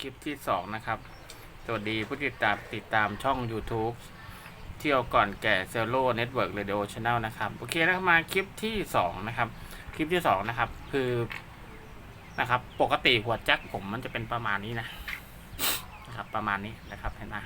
คลิปที่สองนะครับ สวัสดีผู้ติดตามติดตามช่อง YouTube เที่ยวก่อนแก่เซลโลเน็ตเวิร์กเรดิโอช n แนลนะครับ โอเคนะครับมาคลิปที่สองนะครับ คลิปที่สองนะครับ คือนะครับ ปกติหัวแจ็คผมมันจะเป็นประมาณนี้นะนะครับ ประมาณนี้นะครับเห็นไหม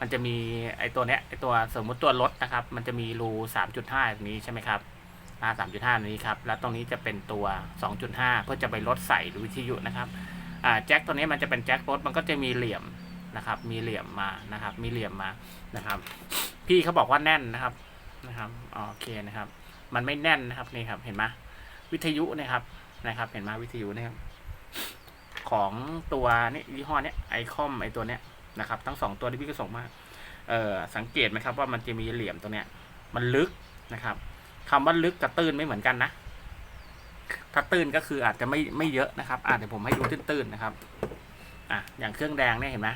มันจะมีไอตัวเนี้ยไอตัวสมมติตัวรถนะครับ มันจะมีรูสามจุดห้าตรงนี้ใช่ไหมครับาสามจุดห้านี้ครับ แล้วตรงนี้จะเป็นตัวสองจุดห้าเพื่อจะไปลดใส่วิทยุนะครับ แจ็คตัวนี้มันจะเป็นแจ็ครถมันก็จะมีเหลี่ยมนะครับ มีเหลี่ยมมานะครับ มีเหลี่ยมมานะครับ พี่เขาบอกว่าแน่นนะครับนะครับโอเคนะครับ มันไม่แน่นนะครับนี่ครับเห็นไหมวิทยุนะครับนะครับ เห็นไหมวิทยุนะครับของตัวนี้ยี่ห้อเนี้ยไอคอมไอตัวเนี้ยนะครับ ทั้งสองตัวที่พี่ก็ส่งมาเอ่อสังเกตไหมครับว่ามันจะมีเหลี่ยมตรงเนี้ยมันลึกนะครับคำว่าลึกกับตื้นไม่เหมือนกันนะ ถ้าตื้นก็คืออาจจะไม่ไม่เยอะนะครับอ่าเดี๋ยวผมให้ดูตื้นๆนะครับอะอย่างเครื่องแดงเนี่ยเห็นไหม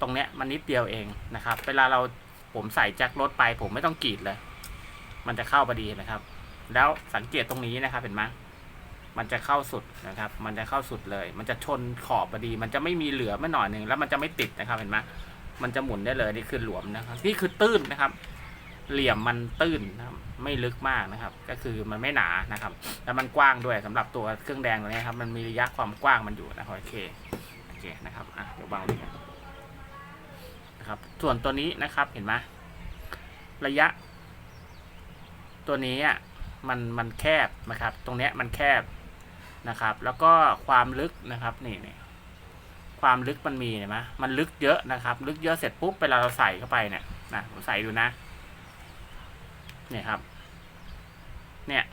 ตรงเนี้ยมันนิดเดียวเองนะครับ เวลาเราผมใส่แจ็ครถไป ผมไม่ต้องกรีดเลย มันจะเข้าพอดีนะครับ แล้วสังเกตตรงนี้นะครับ เห็นไหมมันจะเข้าสุดนะครับ มันจะเข้าสุดเลย มันจะชนขอบพอดี มันจะไม่มีเหลือไม่หน่อยหนึ่งแล้วมันจะไม่ติดนะครับเห็นไหมมันจะหมุนได้เลยนี่คือหลวมนะครับ นี่คือตื้นนะครับ เหลี่ยมมันตื้นนะครับ ไม่ลึกมากนะครับ ก็คือมันไม่หนานะครับ แล้วมันกว้างด้วยสำหรับตัวเครื่องแดงตัวนี้ครับ มันมีระยะความกว้างมันอยู่นะครับโอเคโอเคนะครับอะเดี๋ยววางไว้กันนะครับ ส่วนตัวนี้นะครับเห็นไหมระยะ ตัวนี้อะมันมันแคบนะครับ ตรงเนี้ยมันแคบนะครับ แล้วก็ความลึกนะครับนี่นี่ความลึกมันมีเห็นไหมมันลึกเยอะนะครับ ลึกเยอะเสร็จปุ๊บเวลาเราใส่เข้าไปเนี่ยนะผมใส่ดูนะ เนี่ยครับ เนี่ย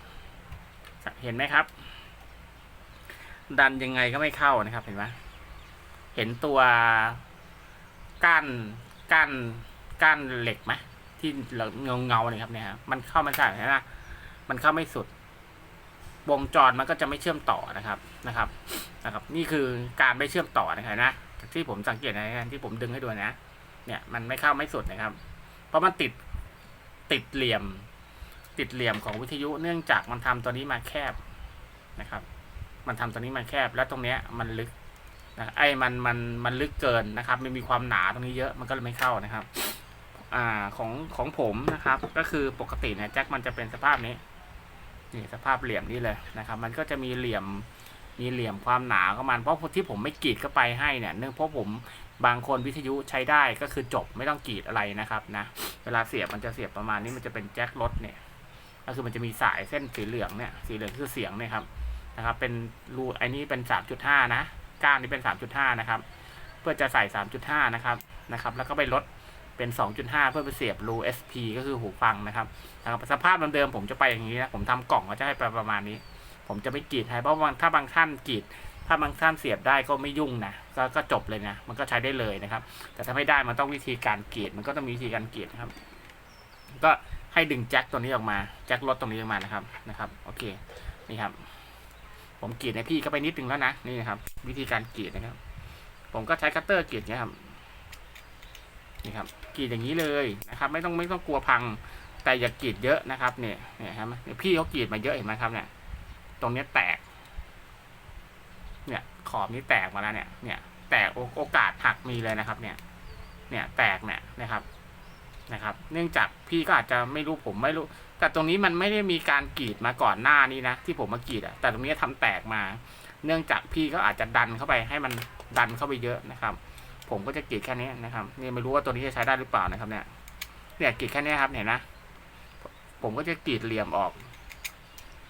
เห็นไหมครับ ดันยังไงก็ไม่เข้านะครับ เห็นไหมเห็นตัวก้านก้านก้านเหล็กไหมที่เงาเงาๆเนี่ยครับเนี่ยครับมันเข้ามาใส่นะมันเข้าไม่สุด วงจรมันก็จะไม่เชื่อมต่อนะครับนะครับ นะครับ นี่คือการไม่เชื่อมต่อนะครับนะที่ผมสังเกตนะที่ผมดึงให้ดูนะ เนี่ย มันไม่เข้าไม่สุดนะครับ เพราะมันติดติดเหลี่ยม ติดเหลี่ยมของวิทยุเนื่องจากมันทำตัวนี้มาแคบนะครับ มันทำตัวนี้มาแคบ แล้วตรงเนี้ยมันลึกนะไอ้มันมันมันลึกเกินนะครับ มันมีความหนาตรงนี้เยอะมันก็เลยไม่เข้านะครับอ่าของของผมนะครับ ก็คือปกติเนี่ยแจ็คมันจะเป็นสภาพนี้นี่สภาพเหลี่ยมนี่เลยนะครับ มันก็จะมีเหลี่ยมมีเหลี่ยมความหนาของมันเพราะที่ผมไม่กรีดเข้าไปให้เนี่ยเนื่องเพราะผมบางคนวิทยุใช้ได้ก็คือจบไม่ต้องกรีดอะไรนะครับนะ เวลาเสียบมันจะเสียบประมาณนี้มันจะเป็นแจ็ครถเนี่ย ก็คือมันจะมีสายเส้นสีเหลืองเนี่ยสีเหลืองคือเสียงเนี่ยครับนะครับเป็นรูไอ้นี่เป็น 3.5 นะก้านนี้เป็น 3.5 นะครับ เพื่อจะใส่ 3.5 นะครับนะครับ แล้วก็ไปลดเป็น 2.5 เพื่อไปเสียบรู SP ก็คือหูฟังนะครับนะครับสภาพเดิมๆผมจะไปอย่างนี้นะผมทำกล่องก็จะให้ไปประมาณนี้ ผมจะไม่กรีดให้เพราะบางถ้าบางท่านกรีด ถ้าบางท่านเสียบได้ก็ไม่ยุ่งนะก็ก็จบเลยนะ มันก็ใช้ได้เลยนะครับ แต่ถ้าไม่ได้มันต้องวิธีการกรีดมันก็ต้องมีวิธีการกรีดนะครับ ก็ ให้ดึงแจ็คตัวนี้ออกมาแจ็ครถตรงนี้ออกมานะครับนะครับโอเคนี่ครับ ผมกรีดให้พี่ก็ไปนิดนึงแล้วนะนี่นะครับ วิธีการกรีดนะครับ ผมก็ใช้คัตเตอร์กรีดเนี้ยครับนี่ครับกรีดอย่างนี้เลยนะครับ ไม่ต้องไม่ต้องกลัวพังแต่อย่ากรีดเยอะนะครับเนี่ยเนี่ยครับเนี่ยพี่เขากรีดมาเยอะเห็นไหมครับเนี่ย ตรงนี้แตก เนี่ยขอบนี้แตกมาแล้วเนี่ย เนี่ย แตกโอโอกาสหักมีเลยนะครับ เนี่ย เนี่ยแตกเนี่ยนะครับ นะครับ เนื่องจากพี่ก็อาจจะไม่รู้ผมไม่รู้ แต่ตรงนี้มันไม่ได้มีการกรีดมาก่อนหน้านี้นะ ที่ผมมากรีดอะแต่ตรงนี้ทำแตกมา เนื่องจากพี่ก็อาจจะดันเข้าไปให้มันดันเข้าไปเยอะนะครับ ผมก็จะกรีดแค่นี้นะครับนี่ไม่รู้ว่าตัวนี้จะใช้ได้หรือเปล่านะครับ เนี่ย เนี่ยกรีดแค่นี้ครับเห็นนะผมก็จะกรีดเหลี่ยมออก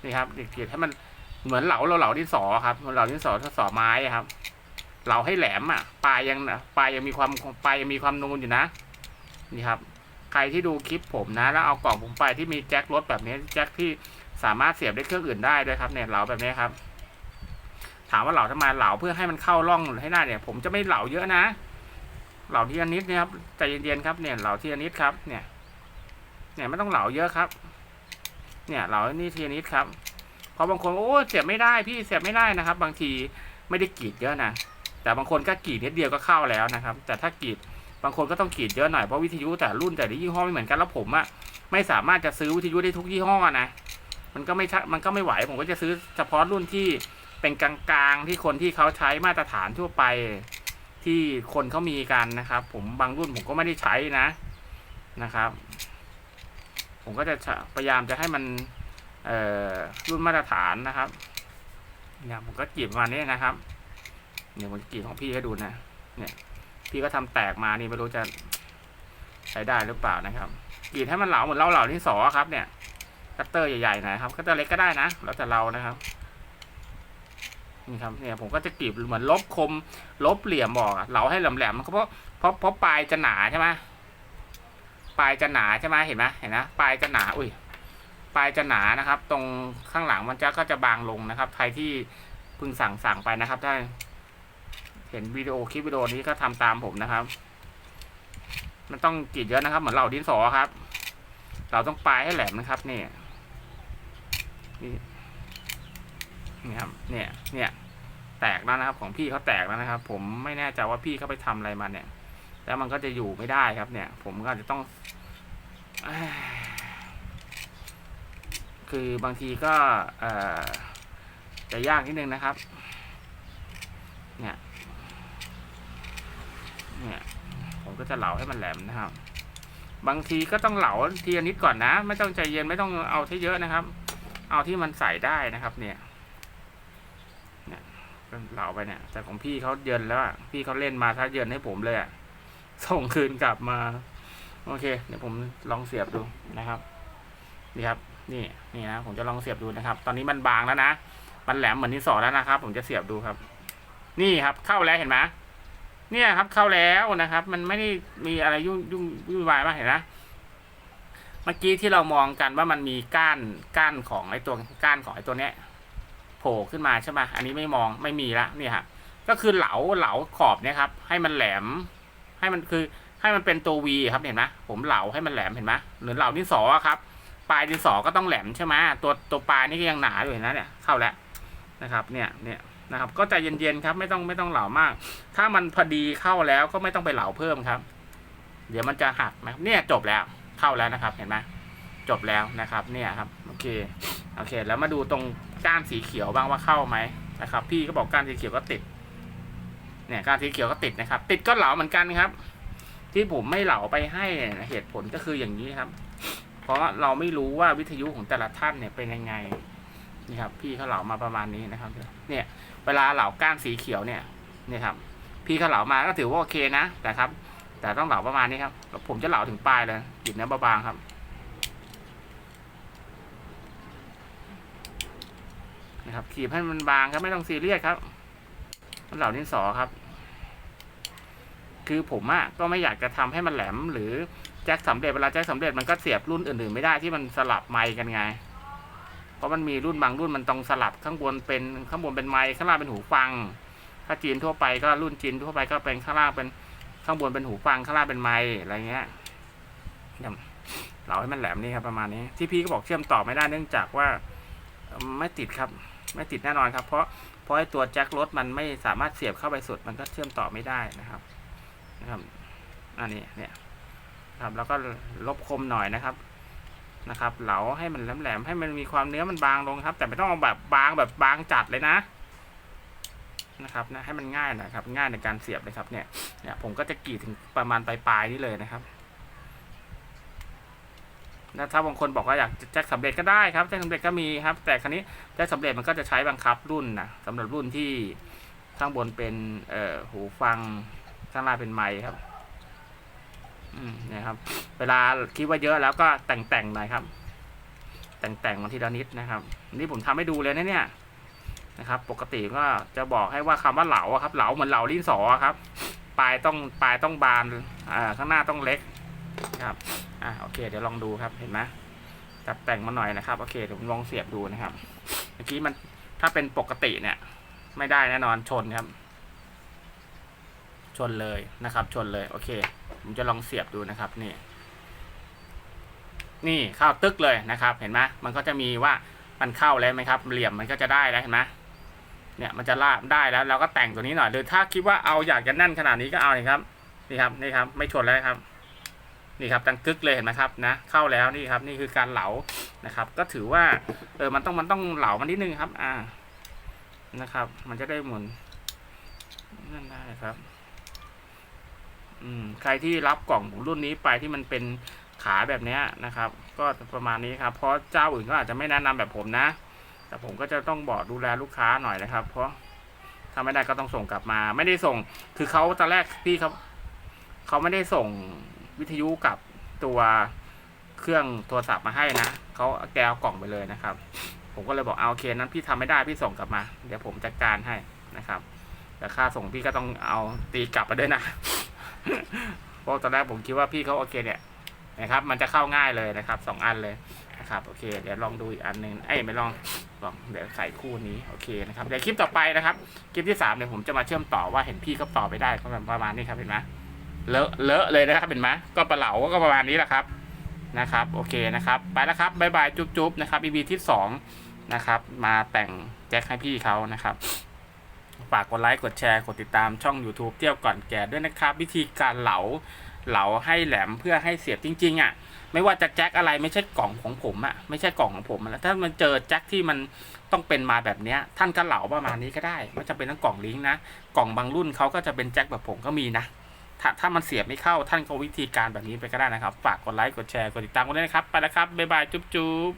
นี่ครับกรีดให้มันเหมือนเหลาเราเหลาที่สอครับเหลาที่สอถ้าสอไม้ครับเหลาให้แหลมอะปลายยังปลายยังมีความปลายยังมีความนูนอยู่นะ นี่ครับ ครที่ดูคลิปผมนะ แล้วเอากล่องผมไปที่มีแจ็ครถแบบนี้แจ็คที่สามารถเสียบได้เครื่องอื่นได้ด้วยครับเนี่ยเหลาแบบนี้ครับ ถามว่าเหลาทำไมเหลาเพื่อให้มันเข้าร่องให้ได้เนี่ย ผมจะไม่เหลาเยอะนะ เหลาที่อนิดนี่ยครับใจเย็นๆครับเนี่ยเหลาที่อนิดครับ เนี่ย เนี่ยไม่ต้องเหลาเยอะครับ เนี่ยเหลานี่ทีนิดครับเพราะบางคนโอ้เสียบไม่ได้พี่เสียบไม่ได้นะครับ บางทีไม่ได้กรีดเยอะนะแต่บางคนก็กรีดนิดเดียวก็เข้าแล้วนะครับ แต่ถ้ากรีด บางคนก็ต้องกรีดเยอะหน่อยเพราะวิทยุแต่รุ่นแต่ละยี่ห้อไม่เหมือนกันแล้วผมอะไม่สามารถจะซื้อวิทยุได้ทุกยี่ห้อนะมันก็ไม่มันก็ไม่ไหวผมก็จะซื้อเฉพาะรุ่นที่เป็นกลางๆที่คนที่เขาใช้มาตรฐานทั่วไปที่คนเขามีกันนะครับ ผมบางรุ่นผมก็ไม่ได้ใช้นะนะครับ ผมก็จะพยายามจะให้มันเออรุ่นมาตรฐานนะครับเนี่ยผมก็กรีดมาณนี้นะครับ เนี่ยผมจะกรีดของพี่ให้ดูนะ เนี่ย พี่ก็ทำแตกมานี่ไม่รู้จะใช้ได้หรือเปล่านะครับกรีดให้มันเหลาเหมือนเราเหลาที่สอครับเนี่ยคัตเตอร์ใหญ่ๆหน่อยครับคัตเตอร์เล็กก็ได้นะแล้วแต่เรานะครับนี่ครับเนี่ยผมก็จะกรีดเหมือนลบคม ลบเหลี่ยมบอกเหลาให้แหลมๆเพราะเพราะเพราะปลายจะหนาใช่ไหมปลายจะหนาใช่ไหมเห็นไหมเห็นนะปลายจะหนาอุ้ยปลายจะหนานะครับ ตรงข้างหลังมันจะก็จะบางลงนะครับ ใครที่เพิ่งสั่งสั่งไปนะครับถ้า เห็นวิดีโอคลิปวิดีโอนี้ก็ทำตามผมนะครับ มันต้องกรีดเยอะนะครับ เหมือนเหล่าดินสอครับ เราต้องปลายให้แหลมนะครับนี่นี่นี่ครับเนี่ย เนี่ย แตกแล้วนะครับ ของพี่เขาแตกแล้วนะครับ ผมไม่แน่ใจว่าพี่เขาไปทำอะไรมาเนี่ย แล้วมันก็จะอยู่ไม่ได้ครับ เนี่ย ผมก็จะต้องอคือบางทีก็เอ่อจะยากนิดนึงนะครับ เนี่ย ผม ก็จะเหลาให้มันแหลมนะครับ บางทีก็ต้องเหลาทีละนิดก่อนนะ ไม่ต้องใจเย็นไม่ต้องเอาที่เยอะนะครับ เอาที่มันใส่ได้นะครับ เนี่ยเนี่ยเหลาไปเนี่ย แต่ของพี่เขาเยินแล้วพี่เขาเล่นมาถ้าเยินให้ผมเลยอะส่งคืนกลับมา โอเค เดี๋ยวผมลองเสียบดูนะครับนี่ครับ นี่นี่นะผมจะลองเสียบดูนะครับ ตอนนี้มันบางแล้วนะมันแหลมเหมือนที่สอแล้วนะครับ ผมจะเสียบดูครับ นี่ครับเข้าแล้วเห็นไหม เนี่ยครับเข้าแล้วนะครับ มันไม่ได้มีอะไรยุ่งยุ่งยุ่งวายมากเห็นนะเมื่อกี้ที่เรามองกันว่ามันมีก้านก้านของไอ้ตัวก้านของไอ้ตัวเนี้ยโผล่ขึ้นมาใช่ไหมอันนี้ไม่มองไม่มีละเนี่ยครับก็คือเหลาเหลาขอบเนี่ยครับ ให้มันแหลม ให้มันคือให้มันเป็นตัววีครับเห็นไหมผมเหลาให้มันแหลมเห็นไหมหรือเหลาดินสอครับ ปลายดินสอก็ต้องแหลมใช่ไหมตัวตัวปลายนี่ก็ยังหนาอยู่เห็นะเนี่ยเข้าแล้วนะครับ เนี่ยเนี่ย นะครับ ก็ใจเย็นๆครับไม่ต้องไม่ต้องเหลามาก ถ้ามันพอดีเข้าแล้วก็ไม่ต้องไปเหลาเพิ่มครับ เดี๋ยวมันจะหักนะครับเนี่ยจบแล้วเข้าแล้วนะครับ เห็นไหมจบแล้วนะครับ เนี่ยครับโอเคโอเค แล้วมาดูตรงก้านสีเขียวบ้างว่าเข้าไหมนะครับ พี่ก็บอกก้านสีเขียวก็ติด เนี่ยก้านสีเขียวก็ติดนะครับ ติดก็เหลาเหมือนกันครับ ที่ผมไม่เหลาไปให้เนี่ยเหตุผลก็คืออย่างนี้ครับ เพราะเราไม่รู้ว่าวิทยุของแต่ละท่านเนี่ยเป็นยังไง นี่ครับ พี่เขาเหลามาประมาณนี้นะครับ เนี่ย เวลาเหลาก้านสีเขียวเนี่ยนี่ครับ พี่เขาเหลามาก็ถือว่าโอเคนะแต่ครับ แต่ต้องเหลาประมาณนี้ครับแล้วผมจะเหลาถึงปลายเลยหยิบเนื้อบางๆครับนะครับขีบให้มันบางครับไม่ต้องซีเรียสครับเหล่าดินสอครับ คือผมอะก็ไม่อยากจะทำให้มันแหลม หรือแจ็คสำเร็จเวลาแจ็คสำเร็จมันก็เสียบรุ่นอื่นๆไม่ได้ที่มันสลับไมค์กันไง เพราะมันมีรุ่นบางรุ่นมันต้องสลับข้างบนเป็นข้างบนเป็นไมค์ข้างล่างเป็นหูฟัง ถ้าจีนทั่วไปก็รุ่นจีนทั่วไปก็เป็นข้างล่างเป็นข้างบนเป็นหูฟังข้างล่างเป็นไมค์อะไรเงี้ยเราให้มันแหลมนี่ครับประมาณนี้ที่พี่ก็บอกเชื่อมต่อไม่ได้เนื่องจากว่าไม่ติดครับ ไม่ติดแน่นอนครับ เพราะเพราะไอ้ตัวแจ็ครถมันไม่สามารถเสียบเข้าไปสุดมันก็เชื่อมต่อไม่ได้นะครับนะครับอันนี้เนี่ยครับแล้วก็ลบคมหน่อยนะครับ นะครับเหลาให้มันแหลมๆให้มันมีความเนื้อมันบางลงครับ แต่ไม่ต้องเอาแบบบางแบบบางจัดเลยนะนะครับนะให้มันง่ายหน่อยครับ ง่ายในการเสียบเลยครับเนี่ยเนี่ยผมก็จะกรีดถึงประมาณปลายๆนี่เลยนะครับนะถ้าบางคนบอกว่าอยากแจ็คสำเร็จก็ได้ครับแจ็คสำเร็จก็มีครับ แต่ครั้นี้แจ็คสำเร็จมันก็จะใช้บังคับรุ่นนะสำหรับรุ่นที่ข้างบนเป็นเอ่อหูฟังข้างล่างเป็นไมค์ครับ นี่ยครับ เวลาคิดว่าเยอะแล้วก็แต่งแต่งหน่อยครับ แต่งแต่งมาทีละนิดนะครับ นี่ผมทำให้ดูเลยนะเนี่ยนะครับ ปกติก็จะบอกให้ว่าคำว่าเหลาอะครับ เหลาเหมือนเหลาลิ้นสอครับ ปลายต้องปลายต้องบานอ่าข้างหน้าต้องเล็กครับอ่าโอเค เดี๋ยวลองดูครับเห็นไหมตัดแต่งมาหน่อยนะครับโอเคเดี๋ยวผมลองเสียบดูนะครับ เมื่อกี้มันถ้าเป็นปกติเนี่ย ไม่ได้แน่นอนชนครับ ชนเลยนะครับ ชนเลย โอเค ผมจะลองเสียบดูนะครับนี่ นี่เข้าตึกเลยนะครับ เห็นไหมมันก็จะมีว่ามันเข้าแล้วไหมครับ เหลี่ยมมันก็จะได้แล้วเห็นไหมเนี่ยมันจะลาบได้แล้ว เราก็แต่งตัวนี้หน่อยหรือถ้าคิดว่าเอาอยากจะแน่นขนาดนี้ก็เอาเลยครับ นี่ครับนี่ครับไม่ชนแล้วครับ นี่ครับตังกึกเลยเห็นไหมครับนะ เข้าแล้วนี่ครับ นี่คือการเหลานะครับ ก็ถือว่าเออมันต้องมันต้องเหลามันนิดนึงครับ อ่านะครับ มันจะได้หมุนนั่นได้ครับ อืมใครที่รับกล่องรุ่นนี้ไปที่มันเป็นขาแบบเนี้ยนะครับ ก็ประมาณนี้ครับ เพราะเจ้าอื่นก็อาจจะไม่แนะนำแบบผมนะ แต่ผมก็จะต้องบอกดูแลลูกค้าหน่อยนะครับ เพราะถ้าไม่ได้ก็ต้องส่งกลับมา ไม่ได้ส่ง คือเขาตอนแรกพี่เขาเขาไม่ได้ส่งวิทยุกับตัวเครื่องโทรศัพท์มาให้นะเขาแกเอากล่องไปเลยนะครับ ผมก็เลยบอกเอาโอเคนั้นพี่ทำไม่ได้พี่ส่งกลับมา เดี๋ยวผมจัดการให้นะครับ แต่ค่าส่งพี่ก็ต้องเอาตีกลับมาด้วยนะ เพราะตอนแรกผมคิดว่าพี่เขาโอเคเนี่ยนะครับ มันจะเข้าง่ายเลยนะครับสองอันเลยนะครับโอเค เดี๋ยวลองดูอีกอันหนึ่งเอ้ยไม่ลองลองเดี๋ยวใส่คู่นี้โอเคนะครับเดี๋ยวคลิปต่อไปนะครับคลิปที่สามเดี๋ยผมจะมาเชื่อมต่อว่าเห็นพี่เขาต่อไปได้ก็ประมาณนี้ครับเห็นไหมเลอะเลอะเลยนะครับเห็นไหมก็ปลาเหลาก็ประมาณนี้แหละครับนะครับโอเคนะครับไปแล้วครับบายบายจุ๊บๆนะครับ EP ที่สองนะครับมาแต่งแจ็คให้พี่เขานะครับ ฝากกดไลค์ กดแชร์ กดติดตามช่อง YouTube เที่ยวก่อนแก่ด้วยนะครับ วิธีการเหลาเหลาให้แหลมเพื่อให้เสียบจริง ๆอะไม่ว่าจะแจ็คอะไรไม่ใช่กล่องของผมอะไม่ใช่กล่องของผมแล้วถ้ามันเจอแจ็คที่มันต้องเป็นมาแบบเนี้ยท่านก็เหลาประมาณนี้ก็ได้ไม่จำเป็นต้องกล่องลิงก์นะกล่องบางรุ่นเขาก็จะเป็นแจ็คแบบผมก็มีนะ ถ้าถ้ามันเสียบไม่เข้าท่านก็วิธีการแบบนี้ไปก็ได้นะครับ ฝากกดไลค์กดแชร์กดติดตามกันด้วยนะครับไปแล้วครับบ๊ายบายจุ๊บ